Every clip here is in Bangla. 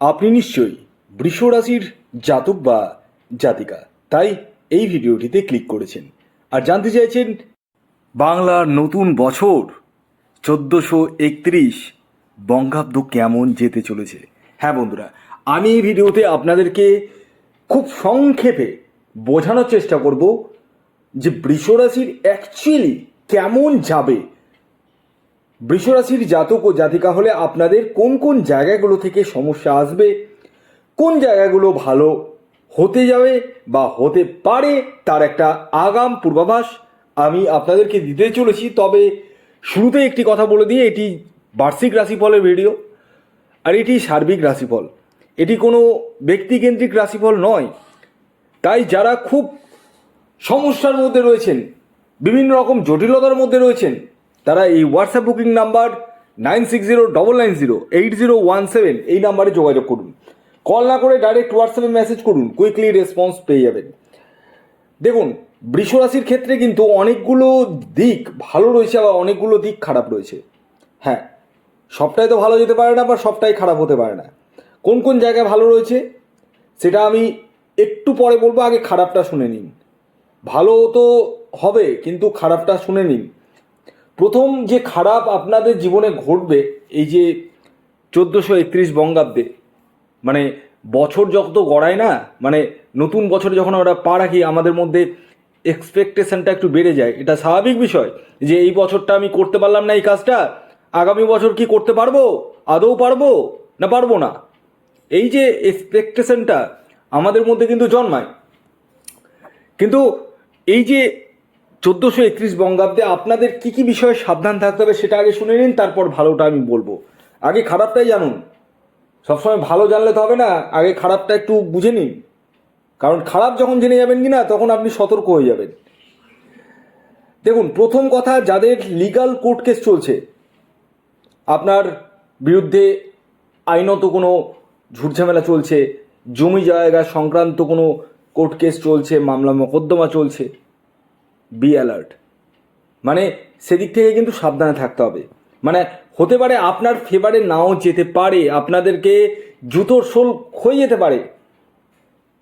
আপনি নিশ্চয়ই বৃষ রাশির জাতক বা জাতিকা, তাই এই ভিডিওটিতে ক্লিক করেছেন। আর জানতে চাইছেন বাংলার নতুন বছর চোদ্দোশো একত্রিশ বঙ্গাব্দ কেমন যেতে চলেছে? হ্যাঁ বন্ধুরা, আমি এই ভিডিওতে আপনাদেরকে খুব সংক্ষেপে বোঝানোর চেষ্টা করব যে বৃষরাশির অ্যাকচুয়ালি কেমন যাবে বৃষরাশির জাতক ও জাতিকা হলে আপনাদের কোন কোন জায়গাগুলো থেকে সমস্যা আসবে? কোন জায়গাগুলো ভালো হতে যাবে বা হতে পারে তার একটা আগাম পূর্বাভাস আমি আপনাদেরকে দিতে চলেছি। তবে শুরুতে একটি কথা বলে দিয়ে এটি বার্ষিক রাশিফলের ভিডিও আর এটি সার্বিক রাশিফল। এটি কোনো ব্যক্তিকেন্দ্রিক রাশিফল নয়। তাই যারা খুব সমস্যার মধ্যে রয়েছেন, বিভিন্ন রকম জটিলতার মধ্যে রয়েছেন তারা এই WhatsApp booking number nine six zero double nine zero eight zero one seven এই নাম্বারে যোগাযোগ করুন। কল না করে ডাইরেক্ট হোয়াটসঅ্যাপে মেসেজ করুন কুইকলি রেসপন্স পেয়ে যাবেন। দেখুন, বৃষ রাশির ক্ষেত্রে কিন্তু অনেকগুলো দিক ভালো রয়েছে আবার অনেকগুলো দিক খারাপ রয়েছে। হ্যাঁ সবটাই তো ভালো যেতে পারে না বা সবটাই খারাপ হতে পারে না। কোন কোন জায়গায় ভালো রয়েছে? সেটা আমি একটু পরে বলব, আগে খারাপটা শুনে নিন। ভালো তো হবে, কিন্তু খারাপটা শুনে নিন। প্রথম যে খারাপ আপনাদের জীবনে ঘটবে, এই যে চোদ্দোশো একত্রিশ বঙ্গাব্দে মানে বছর যত গড়ায় না মানে নতুন বছর যখন আমরা পা রাখি, আমাদের মধ্যে এক্সপেকটেশনটা একটু বেড়ে যায়। এটা স্বাভাবিক বিষয় যে এই বছরটা আমি করতে পারলাম না এই কাজটা, আগামী বছর কি করতে পারব, আদৌ পারব না পারব না? এই যে এক্সপেকটেশনটা আমাদের মধ্যে কিন্তু জন্মায়। কিন্তু এই যে চোদ্দোশো একত্রিশ বঙ্গাব্দে আপনাদের কি কি বিষয়ে সাবধান থাকতে হবে সেটা আগে শুনে নিন, তারপর ভালোটা আমি বলব। আগে খারাপটাই জানুন। সবসময় ভালো জানলে তো হবে না, আগে খারাপটা একটু বুঝে নিন। কারণ খারাপ যখন জেনে যাবেন কি না তখন আপনি সতর্ক হয়ে যাবেন। দেখুন, প্রথম কথা, যাদের লিগাল কোর্ট কেস চলছে, আপনার বিরুদ্ধে আইনত কোনো ঝুটঝামেলা চলছে, জমি জায়গা সংক্রান্ত কোনো কোর্ট কেস চলছে, মামলা মোকদ্দমা চলছে বি অ্যালার্ট মানে সেদিক থেকে কিন্তু সাবধানে থাকতে হবে। মানে হতে পারে আপনার ফেভারে নাও যেতে পারে, আপনাদেরকে জুতোর সোল ক্ষয়ে যেতে পারে।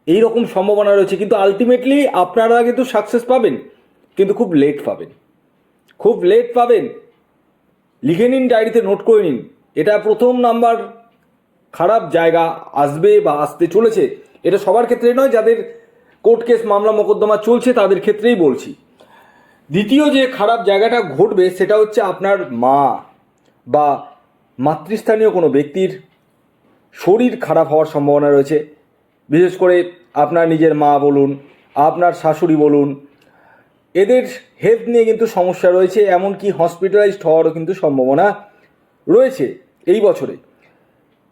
এই রকম সম্ভাবনা রয়েছে, কিন্তু আলটিমেটলি আপনারা কিন্তু সাকসেস পাবেন, কিন্তু খুব লেট পাবেন। খুব লেট পাবেন। লিখে নিন ডায়েরিতে নোট করে নিন। এটা প্রথম নাম্বার খারাপ জায়গা আসবে বা আসতে চলেছে। এটা সবার ক্ষেত্রে নয়, যাদের কোর্ট কেস মামলা মোকদ্দমা চলছে, তাদের ক্ষেত্রেই বলছি। দ্বিতীয় যে খারাপ জায়গাটা ঘটবে সেটা হচ্ছে আপনার মা বা মাতৃস্থানীয় কোনো ব্যক্তির শরীর খারাপ হওয়ার সম্ভাবনা রয়েছে। বিশেষ করে আপনার নিজের মা বলুন, আপনার শাশুড়ি বলুন, এদের হেলথ নিয়ে কিন্তু সমস্যা রয়েছে, এমনকি হসপিটালাইজড হওয়ারও কিন্তু সম্ভাবনা রয়েছে এই বছরে।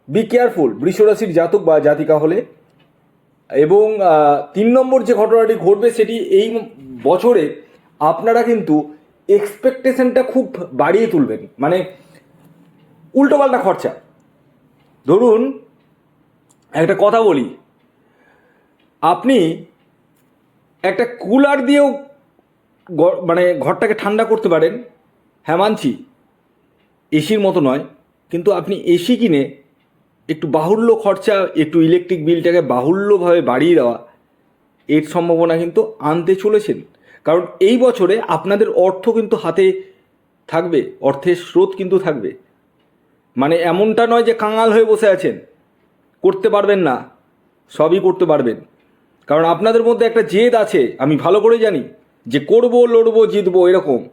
বি কেয়ারফুল বৃষরাশির জাতক বা জাতিকা হলে। এবং তিন নম্বর যে ঘটনাটি ঘটবে সেটি এই বছরে আপনারা কিন্তু এক্সপেকটেশনটা খুব বাড়িয়ে তুলবেন। মানে উল্টোপাল্টা খরচা। ধরুন, একটা কথা বলি। আপনি একটা কুলার দিয়েও মানে ঘরটাকে ঠান্ডা করতে পারেন। হ্যাঁ মানছি। এসির মতো নয়। কিন্তু আপনি এসি কিনে একটু বাহুল্য খরচা, একটু ইলেকট্রিক বিলটাকে বাহুল্যভাবে বাড়িয়ে দেওয়া, এর সম্ভাবনা কিন্তু আনতে চলেছেন। কারণ এই বছরে আপনাদের অর্থ কিন্তু হাতে থাকবে, অর্থের স্রোত কিন্তু থাকবে। মানে এমনটা নয় যে কাঙাল হয়ে বসে আছেন। করতে পারবেন না, সবই করতে পারবেন। কারণ আপনাদের মধ্যে একটা জেদ আছে, আমি ভালো করে জানি, যে করব, লড়বো, জিতবো, এরকম।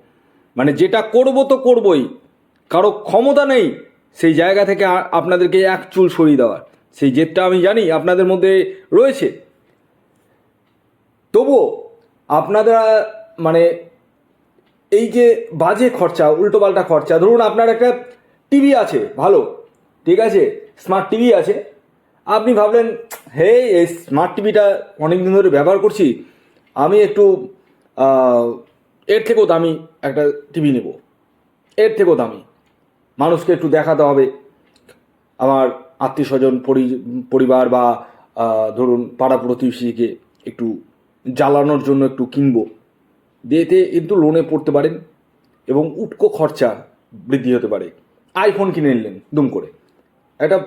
মানে যেটা করব তো করবই, কারও ক্ষমতা নেই সেই জায়গা থেকে আপনাদেরকে এক চুল সরিয়ে দেওয়ার। সেই জেদটা আমি জানি আপনাদের মধ্যে রয়েছে। তবুও আপনারা মানে এই যে বাজে খরচা উল্টোপাল্টা খরচা, ধরুন আপনার একটা টিভি আছে, ভালো, ঠিক আছে স্মার্ট টিভি আছে, আপনি ভাবলেন, হে, এই স্মার্ট টিভিটা অনেক দিন ধরে ব্যবহার করছি, আমি একটু এর থেকেও দামি একটা টিভি নেব, এর থেকেও দামি, মানুষকে একটু দেখাতে হবে। আমার আত্মীয় স্বজন পরিবার বা ধরুন পাড়া প্রতিবেশীকে একটু জ্বালানোর জন্য একটু কিনবো। দিয়েতে কিন্তু লোনে পড়তে পারেন এবং উটকো খরচা বৃদ্ধি হতে পারে। আইফোন কিনে নিলেন, দুম করে। একটা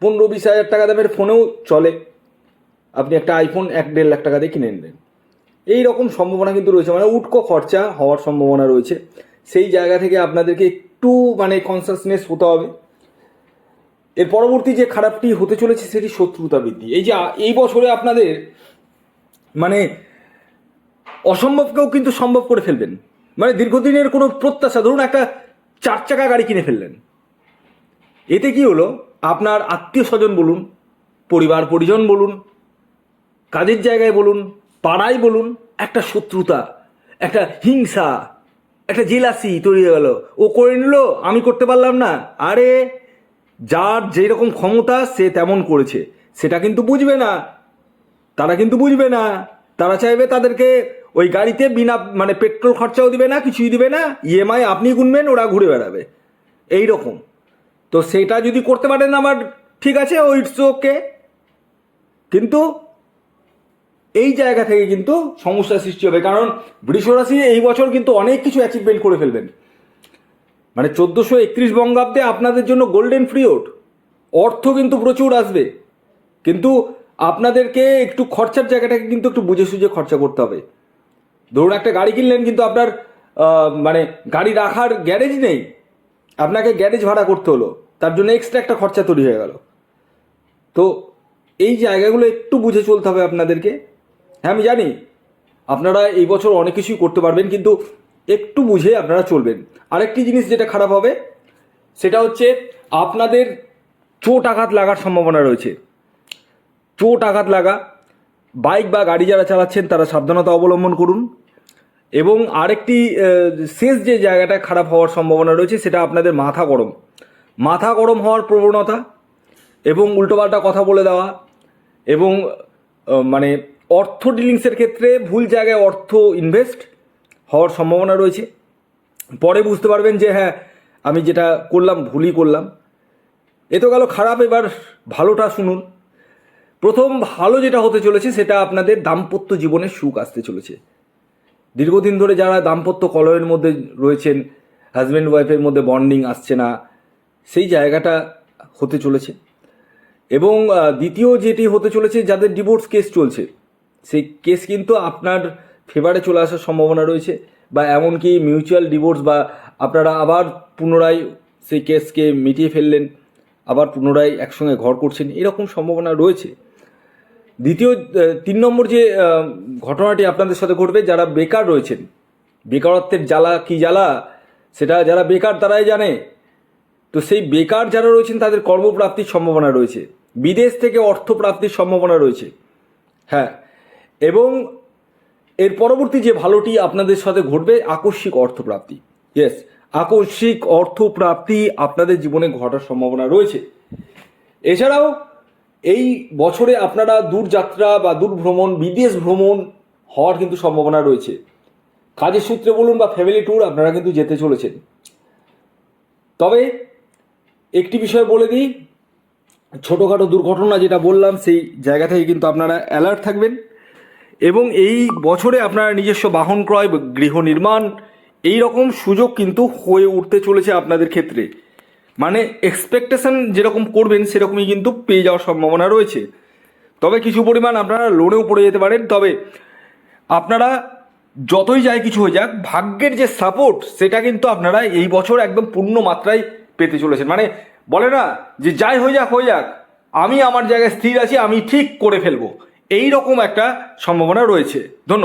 পনেরো বিশ হাজার টাকা দামের ফোনেও চলে। আপনি একটা আইফোন এক দেড় লাখ টাকা দিয়ে কিনে নিলেন। এই রকম সম্ভাবনা কিন্তু রয়েছে। মানে উটকো খরচা হওয়ার সম্ভাবনা রয়েছে। সেই জায়গা থেকে আপনাদেরকে একটু মানে কনসাসনেস হতে হবে। এর পরবর্তী যে খারাপটি হতে চলেছে, সেটি শত্রুতা বৃদ্ধি। এই যে, এই বছরে আপনাদের মানে অসম্ভবকেও কিন্তু সম্ভব করে ফেলবেন। মানে দীর্ঘদিনের কোনো প্রত্যাশা, ধরুন একটা চার চাকা গাড়ি কিনে ফেললেন। এতে কি হলো? আপনার আত্মীয় স্বজন বলুন, পরিবার পরিজন বলুন, কাজের জায়গায় বলুন, পাড়ায় বলুন, একটা শত্রুতা, একটা হিংসা, একটা জেলাসি তৈরি হয়ে গেল। ও করে নিল, আমি করতে পারলাম না। আরে, যার যেই রকম ক্ষমতা সে তেমন করেছে। সেটা কিন্তু বুঝবে না। তারা কিন্তু বুঝবে না। তারা চাইবে তাদেরকে ওই গাড়িতে বিনা মানে পেট্রোল খরচাও দিবে না, কিছুই দিবে না ইএমআই আপনি গুনবেন, ওরা ঘুরে বেড়াবে। এই রকম। তো সেটা যদি করতে পারেন আমার, ঠিক আছে, ও ইটস ওকে কিন্তু এই জায়গা থেকে কিন্তু সমস্যা সৃষ্টি হবে। কারণ বৃষরাশি এই বছর কিন্তু অনেক কিছু অ্যাচিভমেন্ট করে ফেলবেন। মানে চোদ্দোশো একত্রিশ বঙ্গাব্দে আপনাদের জন্য গোল্ডেন পিরিয়ড অর্থ কিন্তু প্রচুর আসবে। কিন্তু আপনাদেরকে একটু খরচার জায়গাটাকে কিন্তু একটু বুঝে সুঝে খরচা করতে হবে। ধরুন একটা গাড়ি কিনলেন কিন্তু আপনার মানে গাড়ি রাখার গ্যারেজ নেই। আপনাকে গ্যারেজ ভাড়া করতে হলো। তার জন্য এক্সট্রা একটা খরচা তৈরি হয়ে গেল। তো এই জায়গাগুলো একটু বুঝে চলতে হবে আপনাদেরকে। হ্যাঁ আমি জানি আপনারা এই বছর অনেক কিছুই করতে পারবেন, কিন্তু একটু বুঝে আপনারা চলবেন। আরেকটি জিনিস যেটা খারাপ হবে, সেটা হচ্ছে আপনাদের চোট আঘাত লাগার সম্ভাবনা রয়েছে। চোট আঘাত লাগা। বাইক বা গাড়ি যারা চালাচ্ছেন, তারা সাবধানতা অবলম্বন করুন। এবং আরেকটি শেষ যে জায়গাটা খারাপ হওয়ার সম্ভাবনা রয়েছে, সেটা আপনাদের মাথা গরম। মাথা গরম হওয়ার প্রবণতা এবং উল্টোপাল্টা কথা বলে দেওয়া এবং মানে অর্থ ডিলিংসের ক্ষেত্রে ভুল জায়গায় অর্থ ইনভেস্ট হওয়ার সম্ভাবনা রয়েছে। পরে বুঝতে পারবেন যে হ্যাঁ আমি যেটা করলাম, ভুলই করলাম। এ তো গেল খারাপ, এবার ভালোটা শুনুন। প্রথম ভালো যেটা হতে চলেছে, সেটা আপনাদের দাম্পত্য জীবনে সুখ আসতে চলেছে। দীর্ঘদিন ধরে যারা দাম্পত্য কলয়ের মধ্যে রয়েছেন হাজব্যান্ড ওয়াইফের মধ্যে বন্ডিং আসছে না, সেই জায়গাটা হতে চলেছে। এবং দ্বিতীয় যেটি হতে চলেছে, যাদের ডিভোর্স কেস চলছে, সেই কেস কিন্তু আপনার ফেভারে চলে আসার সম্ভাবনা রয়েছে বা এমনকি মিউচুয়াল ডিভোর্স বা আপনারা আবার পুনরায় সেই কেসকে মিটিয়ে ফেললেন, আবার পুনরায় একসঙ্গে ঘর করছেন, এরকম সম্ভাবনা রয়েছে। দ্বিতীয় তিন নম্বর যে ঘটনাটি আপনাদের সাথে ঘটবে, যারা বেকার রয়েছেন, বেকারত্বের জ্বালা কি জ্বালা, সেটা যারা বেকার তারাই জানে। তো সেই বেকার যারা রয়েছেন, তাদের কর্মপ্রাপ্তির সম্ভাবনা রয়েছে। বিদেশ থেকে অর্থ প্রাপ্তির সম্ভাবনা রয়েছে। হ্যাঁ এবং এর পরবর্তী যে ভালোটি আপনাদের সাথে ঘটবে, আকস্মিক অর্থপ্রাপ্তি। ইয়েস আকস্মিক অর্থপ্রাপ্তি আপনাদের জীবনে ঘটার সম্ভাবনা রয়েছে। এছাড়াও এই বছরে আপনারা দূরযাত্রা বা দূর ভ্রমণ বিদেশ ভ্রমণ হওয়ার কিন্তু সম্ভাবনা রয়েছে। কাজের সূত্রে বলুন বা ফ্যামিলি ট্যুর আপনারা কিন্তু যেতে চলেছেন। তবে একটি বিষয় বলে দিই, ছোটোখাটো দুর্ঘটনা যেটা বললাম, সেই জায়গা থেকে কিন্তু আপনারা অ্যালার্ট থাকবেন এবং এই বছরে আপনারা নিজস্ব বাহন ক্রয়, গৃহ নির্মাণ এই রকম সুযোগ কিন্তু হয়ে উঠতে চলেছে আপনাদের ক্ষেত্রে। মানে এক্সপেকটেশন যেরকম করবেন, সেরকমই কিন্তু পেয়ে যাওয়ার সম্ভাবনা রয়েছে। তবে কিছু পরিমাণ আপনারা লোনেও পড়ে যেতে পারেন। তবে আপনারা যতই যায় কিছু হয়ে যাক, ভাগ্যের যে সাপোর্ট সেটা কিন্তু আপনারা এই বছর একদম পূর্ণ মাত্রায় পেতে চলেছেন। মানে বলে না যে যাই হয়ে যাক হয়ে যাক, আমি আমার জায়গায় স্থির আছি, আমি ঠিক করে ফেলব। এই রকম একটা সম্ভাবনা রয়েছে। ধন্যবাদ